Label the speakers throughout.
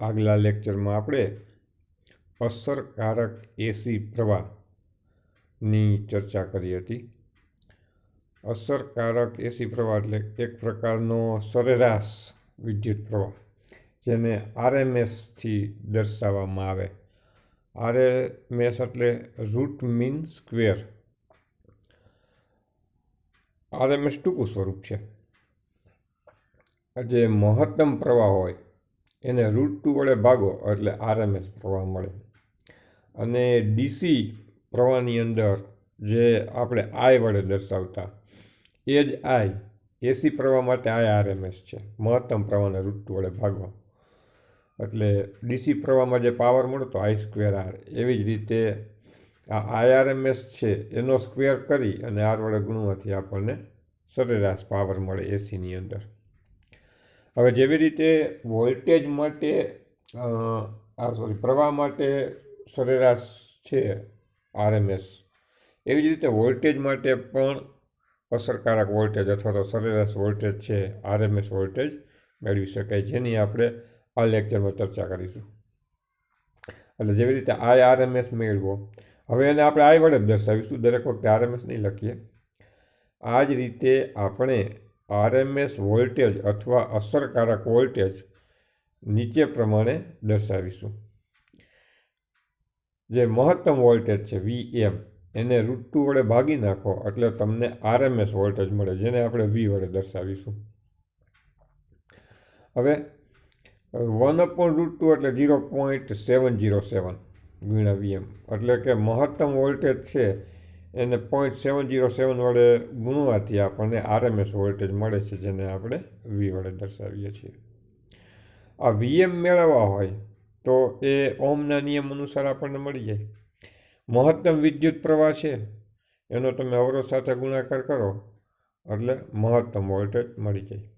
Speaker 1: આગલા લેક્ચરમાં આપણે અસરકારક એસી પ્રવાહની ચર્ચા કરી હતી. અસરકારક એસી પ્રવાહ એટલે એક પ્રકારનો સરેરાશ વિદ્યુત પ્રવાહ, જેને આરએમએસથી દર્શાવવામાં આવે. આરએમએસ એટલે રૂટ મીન સ્ક્વેર આરએમએસ ટૂંકું સ્વરૂપ છે. જે મહત્તમ પ્રવાહ હોય એને રૂટ ટુ વડે ભાગો એટલે આરએમએસ પ્રવાહ મળે. અને ડીસી પ્રવાહની અંદર જે આપણે આઈ વડે દર્શાવતા, એ જ આઈ એસી પ્રવાહ માટે આઈ આરએમએસ છે. મહત્તમ પ્રવાહને રૂટ ટુ વડે ભાગો એટલે ડીસી પ્રવાહમાં જે પાવર મળતો આઈ સ્ક્વેર આર એવી જ રીતે આ આઈઆરએમએસ છે, એનો સ્ક્વેર કરી અને આર વડે ગુણવાથી આપણને સરેરાશ પાવર મળે એસીની અંદર. હવે જેવી રીતે વોલ્ટેજ માટે આ સોરી પ્રવાહ માટે સરેરાશ છે આરએમએસ એવી જ રીતે વોલ્ટેજ માટે પણ અસરકારક વોલ્ટેજ અથવા તો સરેરાશ વોલ્ટેજ છે આરએમએસ વોલ્ટેજ મેળવી શકાય, જેની આપણે આ લેક્ચરમાં ચર્ચા કરીશું. એટલે જેવી રીતે આઈ આરએમએસ મેળવો, હવે એને આપણે આઈ વડે જ દર્શાવીશું, દરેક વખતે આરએમએસ નહીં લખીએ. આ જ રીતે આપણે આરએમએસ વોલ્ટેજ અથવા અસરકારક વોલ્ટેજ નીચે પ્રમાણે દર્શાવીશું. જે મહત્તમ વોલ્ટેજ છે વી એમ એને રૂટ ટુ વડે ભાગી નાખો, એટલે તમને આરએમએસ વોલ્ટેજ મળે, જેને આપણે વી વડે દર્શાવીશું. હવે, વન અપોન રૂટ ટુ એટલે zero point seven zero seven ગુણ્યા વીએમ એટલે કે મહત્તમ વોલ્ટેજ છે એને પોઈન્ટ સેવન જીરો સેવન વડે ગુણવાથી આપણને આરએમએસ વોલ્ટેજ મળે છે, જેને આપણે વી વડે દર્શાવીએ છીએ. આ વીએમ મેળવવા હોય તો એ ઓમના નિયમ અનુસાર આપણને મળી જાય. મહત્તમ વિદ્યુત પ્રવાહ છે, એનો તમે અવરોધ સાથે ગુણાકાર કરો, એટલે મહત્તમ વોલ્ટેજ મળી જાય.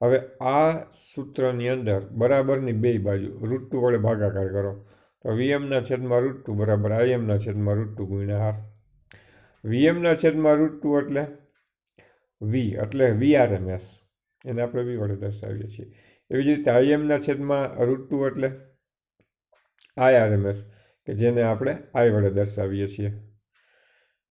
Speaker 1: હવે આ સૂત્રની અંદર બરાબરની બે બાજુ રૂટ ટુ વડે ભાગાકાર કરો. તો વીએમના છેદમાં રૂટ ટુ બરાબર આઈએમના છેદમાં રૂટ ટુ ગુણ્યા વીએમના છેદમાં રૂટ ટુ એટલે વી એટલે વીઆરએમએસ એને આપણે વી વડે દર્શાવીએ છીએ. એવી જ રીતે આઈએમના છેદમાં રૂટ ટુ એટલે આઈઆરએમએસ કે જેને આપણે આઈ વડે દર્શાવીએ છીએ.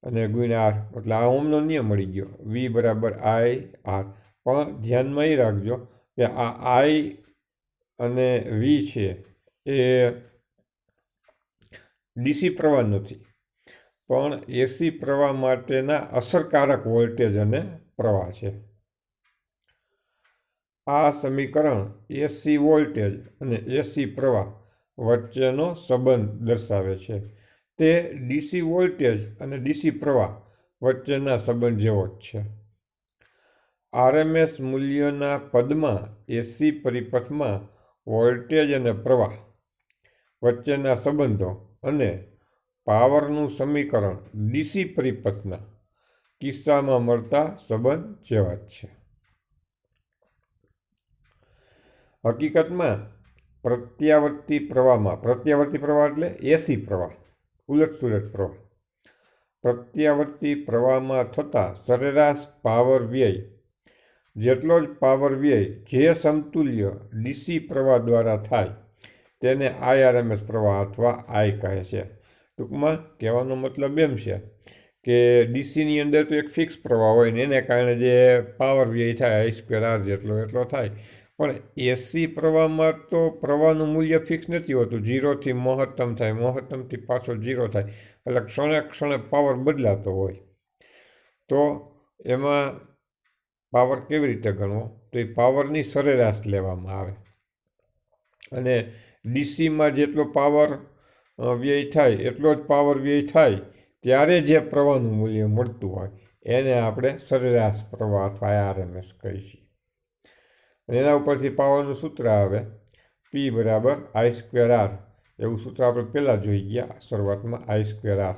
Speaker 1: અને ગુણ્યા આર એટલે આ ઓમનો નિયમ મળી ગયો. વી બરાબર આઈ આર પણ ધ્યાનમાં એ રાખજો કે આ આઈ અને વી છે એ ડીસી પ્રવાહ નથી. પણ એસી પ્રવાહ માટેના અસરકારક વોલ્ટેજ અને પ્રવાહ છે. આ સમીકરણ એસી વોલ્ટેજ અને એસી પ્રવાહ વચ્ચેનો સંબંધ દર્શાવે છે. તે ડીસી વોલ્ટેજ અને ડીસી પ્રવાહ વચ્ચેના સંબંધ જેવો જ છે. આરએમએસ મૂલ્યના પદમાં એસી પરિપથમાં વોલ્ટેજ અને પ્રવાહ વચ્ચેના સંબંધો અને પાવરનું સમીકરણ ડીસી પરિપથના કિસ્સામાં મળતા સંબંધ જેવા જ છે. હકીકતમાં પ્રત્યાવર્તી પ્રવાહમાં, પ્રત્યાવર્તી પ્રવાહ એટલે એસી પ્રવાહ, ઉલટ સુલટ પ્રવાહ. પ્રત્યાવર્તી પ્રવાહમાં થતા સરેરાશ પાવર વ્યય, જેટલો જ પાવર વ્યય જે સમતુલ્ય ડીસી પ્રવાહ દ્વારા થાય, તેને આઈઆરએમએસ પ્રવાહ અથવા આઈ કહે છે. ટૂંકમાં કહેવાનો મતલબ એમ છે કે ડીસીની અંદર તો એક ફિક્સ પ્રવાહ હોય ને, એને કારણે જે પાવર વ્યય થાય આઈ સ્ક્વેર આર જેટલો એટલો થાય. પણ એસી પ્રવાહમાં તો પ્રવાહનું મૂલ્ય ફિક્સ નથી હોતું. જીરોથી મહત્તમ થાય, મહત્તમથી પાછો જીરો થાય. એટલે ક્ષણે ક્ષણે પાવર બદલાતો હોય. તો એમાં પાવર કેવી રીતે ગણવો? તો એ પાવરની સરેરાશ લેવામાં આવે. અને ડીસીમાં જેટલો પાવર વ્યય થાય, એટલો જ પાવર વ્યય થાય, ત્યારે જે પ્રવાહનું મૂલ્ય મળતું હોય, એને આપણે સરેરાશ પ્રવાહ અથવા આરએમએસ કહીશું એના ઉપરથી પાવરનું સૂત્ર આવે પી બરાબર આઈ સ્ક્વેર આર એવું સૂત્ર આપણે પહેલાં જોઈ ગયા, શરૂઆતમાં આઈ સ્ક્વેર આર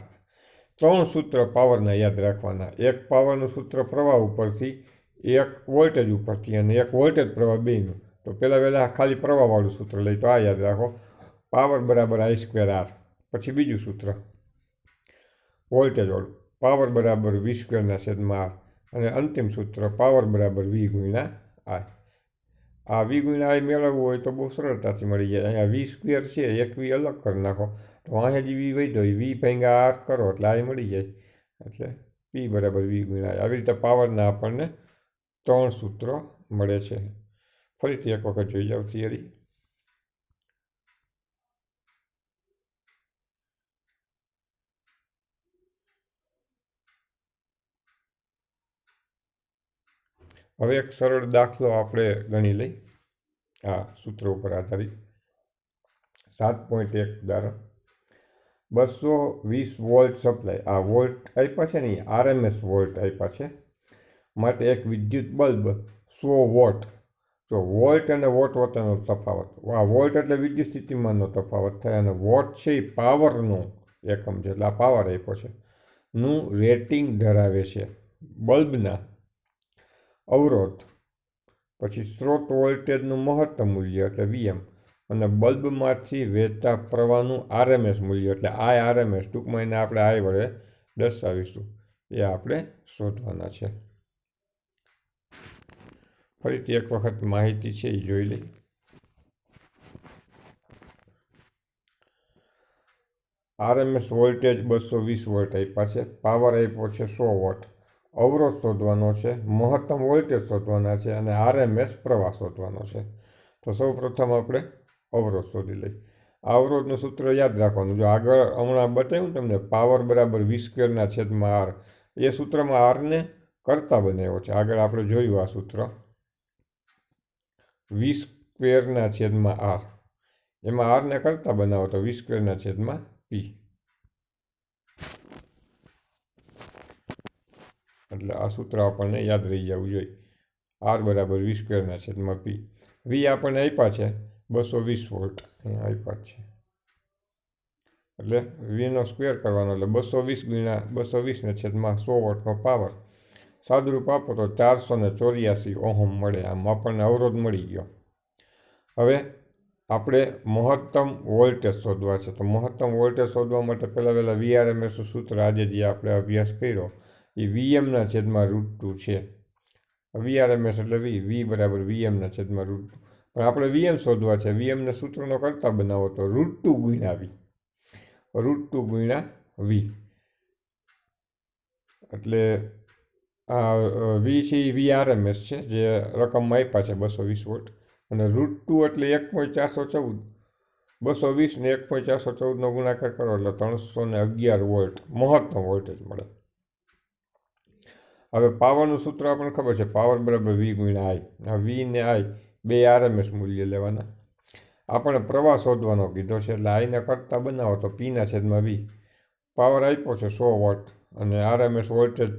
Speaker 1: ત્રણ સૂત્ર પાવરના યાદ રાખવાના. એક પાવરનું સૂત્ર પ્રવાહ ઉપરથી, એક વોલ્ટેજ ઉપરથી અને એક વોલ્ટેજ પ્રવાહ બેનું. તો પહેલાં વહેલાં ખાલી પ્રવાહવાળું સૂત્ર લઈ તો આ યાદ રાખો. પાવર બરાબર આઈ સ્ક્વેર આર પછી બીજું સૂત્ર. Voltage all. પાવર બરાબર વી સ્ક્વેરના છેદમાં આર અને અંતિમ સૂત્ર પાવર બરાબર વી ગુણ્યા આર આ વી ગુણ્યા આઈ મેળવવું હોય તો બહુ સરળતાથી મળી જાય. અહીંયા વી સ્ક્વેર છે, એક વી અલગ કરી નાખો. તો અહીંયા જે વી વહી હોય વી ભાંગા આર કરો એટલે આઈ મળી જાય. એટલે પી બરાબર વી ગુણ્યા આવી રીતે પાવરના આપણને ત્રણ સૂત્રો મળે છે. ફરીથી એક વખત જોઈ જાઓ થિયરી હવે એક સરળ દાખલો આપણે ગણી લઈ. આ સૂત્ર ઉપર આધારિત. સાત પોઈન્ટ એક ઉદાહરણ બસો વીસ વોલ્ટ સપ્લાય. આ વોલ્ટ આપ્યા છે ને આરએમએસ વોલ્ટ આપ્યા છે. માટે એક વિદ્યુત બલ્બ સો વોટ. તો વોલ્ટ અને વોટ વચ્ચેનો તફાવત. આ વોલ્ટ એટલે વિદ્યુત સ્થિતિમાનનો તફાવત થાય અને વોટ છે એ પાવરનો એકમ છે. એટલે આ પાવર આપ્યો છે. નું રેટિંગ ધરાવે છે બલ્બના અવરોધ. પછી સ્ત્રોત વોલ્ટેજનું મહત્તમ મૂલ્ય એટલે વીએમ અને બલ્બમાંથી વહેતા પ્રવાહનું આરએમએસ મૂલ્ય એટલે આઈ આરએમએસ ટૂંકમાં એને આપણે આઈ વડે દર્શાવીશું. એ આપણે શોધવાના છે. ફરીથી એક વખત માહિતી છે, એ જોઈ લઈ. આરએમએસ વોલ્ટેજ બસો વીસ વોલ્ટ આપ્યા છે. પાવર આપ્યો છે સો વોટ. અવરોધ શોધવાનો છે, મહત્તમ વોલ્ટેજ શોધવાના છે અને આરએમએસ પ્રવાહ શોધવાનો છે. તો સૌ પ્રથમ આપણે અવરોધ શોધી લઈએ. આ અવરોધનું સૂત્ર યાદ રાખવાનું. જો આગળ હમણાં બતાવ્યું તમને, પાવર બરાબર વી સ્ક્વેરના છેદમાં આર. એ સૂત્રમાં આરને કરતા બનાવ્યો છે. આગળ આપણે જોયું આ સૂત્ર. વી સ્ક્વેરના છેદમાં આર. એમાં આરને કરતા બનાવો તો વી સ્ક્વેરના છેદમાં પી. એટલે આ સૂત્ર આપણને યાદ રહી જવું જોઈએ. આર બરાબર વી સ્ક્વેરના છેદમાં પી. વી આપણને આપ્યા છે બસો વીસ વોલ્ટ. અહીંયા આપ્યા છે. એટલે વીનો સ્ક્વેર કરવાનો એટલે બસો વીસ ગુણ્યા બસો વીસને છેદમાં સો વોટનો પાવર. સાદુરૂપ આપો તો ચારસો ને ચોર્યાસી ઓહમ મળે. આમ આપણને અવરોધ મળી ગયો. હવે આપણે મહત્તમ વોલ્ટેજ શોધવા છે. તો મહત્તમ વોલ્ટેજ શોધવા માટે પહેલાં પહેલાં વીઆરએમએસનું સૂત્ર આજે જે આપણે અભ્યાસ કર્યો એ વીએમના છેદમાં રૂટ ટુ છે. વીઆરએમએસ એટલે વી વી બરાબર વીએમના છેદમાં રૂટ ટુ. પણ આપણે વીએમ શોધવા છે. વીએમને સૂત્રનો કરતા બનાવો તો રૂટ ટુ ગુણ્યા વી. રૂટ ટુ ગુણ્યા વી. એટલે આ વી છે એ વીઆરએમએસ છે, જે રકમમાં આપ્યા છે બસો વીસ વોટ. અને રૂટ ટુ એટલે એક પોઈન્ટ ચારસો ચૌદ. બસો વીસ ને એક પોઈન્ટ ચારસો ચૌદનો ગુણાકાર કરો એટલે ત્રણસો ને અગિયાર વોલ્ટ, મહત્તમ વોલ્ટેજ મળે. હવે પાવરનું સૂત્ર આપણને ખબર છે. પાવર બરાબર વી ગુણ્યા આઈ. આ વી ને આઈ બે આરએમએસ મૂલ્ય લેવાના. આપણે પ્રવાહ શોધવાનો કીધો છે. એટલે આઈને કરતાં બનાવો તો પીના છેદમાં વી. પાવર આપ્યો છે સો વોટ અને આરએમએસ વોલ્ટેજ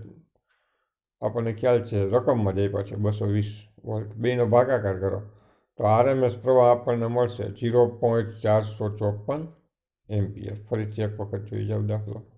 Speaker 1: આપણને ખ્યાલ છે રકમમાં જ આપ્યા છે બસો વીસ વોલ્ટ. બેનો ભાગાકાર કરો. તો આરએમએસ પ્રવાહ આપણને મળશે જીરો પોઈન્ટ ચારસો ચોપન એમ્પિયર. ફરીથી એક વખત જોઈ જાવ દાખલો.